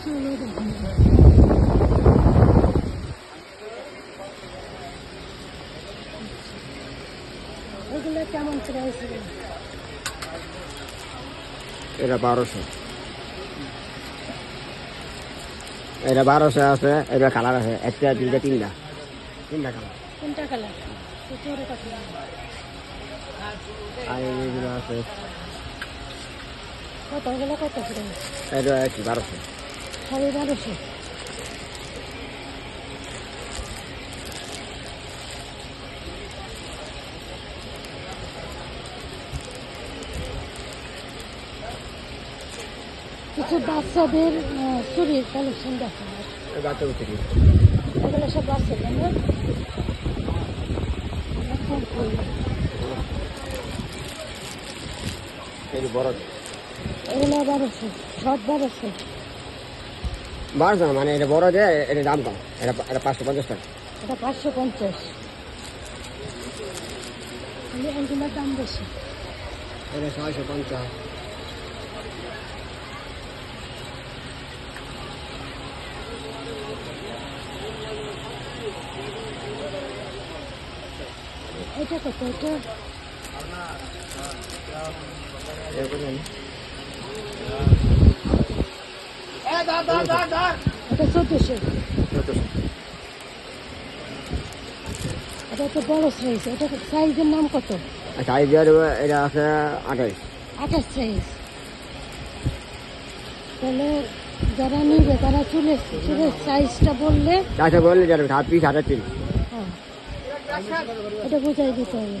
এগুলো এটা বারোশো। এটা বারোশো আছে এটা কালার আছে একটা দুইটা তিনটা। তিনটা কালার তিনটা কালার আর এগুলো আছে কত কত এটা কি বারোশো। সাড়ে বারোশো কিছু বাচ্চাদের চুরির কালেকশন দেখা যায়। এগুলো সব বাচ্চাদের না? এগুলো বারোশো সব বারোশো বারোশো না, মানে এটা বড় যে এটা দাম কম। এটা এটা পাঁচশো পঞ্চাশ টাকা। এটা পাঁচশো পঞ্চাশ। এগুলোর দাম বেশি। এটা ছয়শো পঞ্চাশ। এটা কত? এটা এরকম এটা চোদ্দশো এটা তো বড় সাইজ এটা সাইজের নাম কত? সাইজ এটা আছে আঠাইশ আঠাশ সাইজ তাহলে যারা নিবে তারা চুলে চুলের সাইজটা বললে চারশো বললে যাবে হাত পিস তিন হ্যাঁ। এটা বোঝাই দিতে হবে